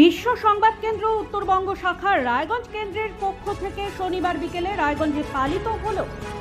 বিশ্ব সংবাদ কেন্দ্র উত্তরবঙ্গ শাখার রায়গঞ্জ কেন্দ্রের পক্ষ থেকে শনিবার বিকেলে রায়গঞ্জে পালিত হল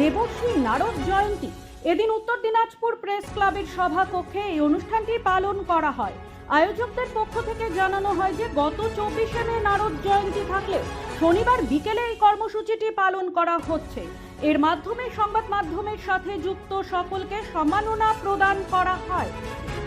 দেবশ্রী নারদ জয়ন্তী। এদিন উত্তর দিনাজপুর প্রেস ক্লাবের সভাকক্ষে এই অনুষ্ঠানটি পালন করা হয়। আয়োজকদের পক্ষ থেকে জানানো হয় যে, গত চব্বিশে মে নারদ জয়ন্তী থাকলেও শনিবার বিকেলে এই কর্মসূচিটি পালন করা হচ্ছে। এর মাধ্যমে সংবাদ মাধ্যমের সাথে যুক্ত সকলকে সম্মাননা প্রদান করা হয়।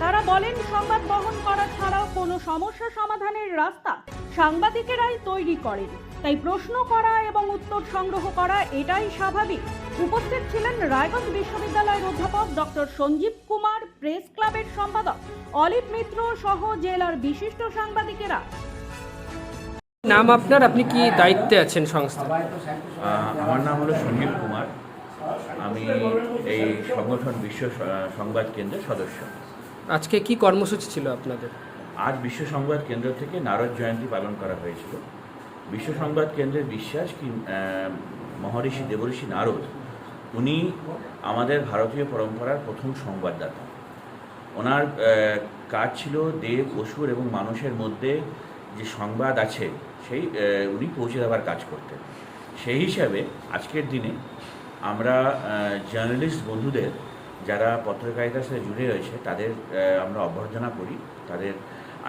তারা বলেন, সংবাদ বহন করা ছাড়াও কোনো সমস্যা সমাধানের রাস্তা সাংবাদিকেরাই তৈরি করেন। তাই প্রশ্ন করা এবং উত্তর সংগ্রহ করা এটাই স্বাভাবিক। উপস্থিত ছিলেন রায়গঞ্জ বিশ্ববিদ্যালয়ের অধ্যাপক ডক্টর সঞ্জীব কুমার প্রেস ক্লাবের সম্পাদক অলিভ মিত্র সহ জেলার বিশিষ্ট সাংবাদিকেরা। নাম আপনার? আপনি কি দায়িত্বে আছেন সংস্থা? আমার নাম হলো সঞ্জীব কুমার। আমি এই সংগঠন বিশ্ব সংবাদ কেন্দ্রের সদস্য। আজকে কি কর্মসূচি ছিল আপনাদের? আজ বিশ্ব সংবাদ কেন্দ্র থেকে নারদ জয়ন্তী পালন করা হয়েছিল। বিশ্ব সংবাদ কেন্দ্রের বিশ্বাস কি মহর্ষি দেবর্ষি নারদ? উনি আমাদের ভারতীয় পরম্পরার প্রথম সংবাদদাতা। ওনার কাজ ছিল দেব, অসুর এবং মানুষের মধ্যে যে সংবাদ আছে, সেই উনি পৌঁছে দেওয়ার কাজ করতেন। সেই হিসাবে আজকের দিনে আমরা জার্নালিস্ট বন্ধুদের যারা পত্রকারিতার সাথে জুড়ে রয়েছে, তাদের আমরা অভ্যর্থনা করি, তাদের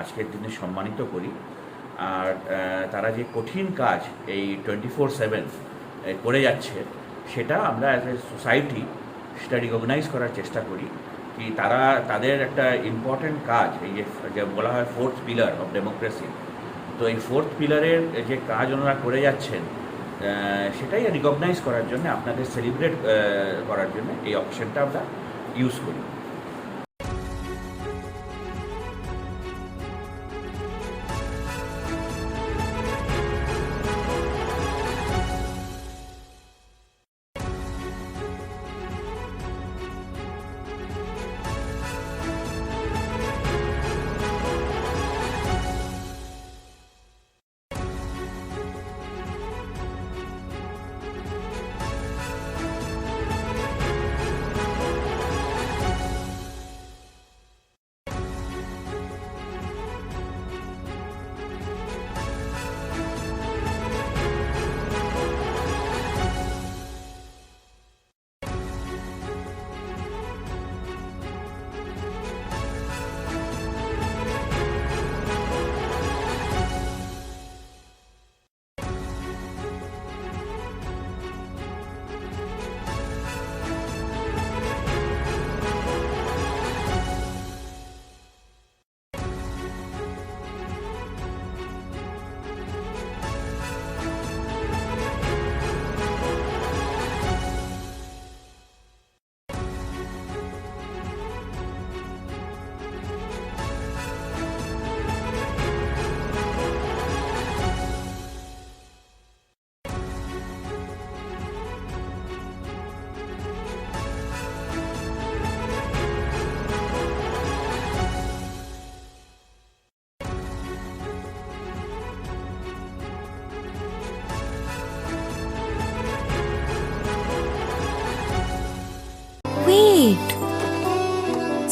আজকের দিনে সম্মানিত করি। আর তারা যে কঠিন কাজ এই টোয়েন্টি ফোর সেভেন করে যাচ্ছে, সেটা আমরা অ্যাজ এ সোসাইটি সেটা রিকগনাইজ করার চেষ্টা করি কি তারা, তাদের একটা ইম্পর্ট্যান্ট কাজ, এই যে বলা হয় ফোর্থ পিলার অফ ডেমোক্রেসি তো এই ফোর্থ পিলারের যে কাজ ওনারা করে যাচ্ছেন সেটাই রিকগনাইজ করার জন্য, আপনাদের সেলিব্রেট করার জন্য এই অপশনটা আমরা ইউজ করি।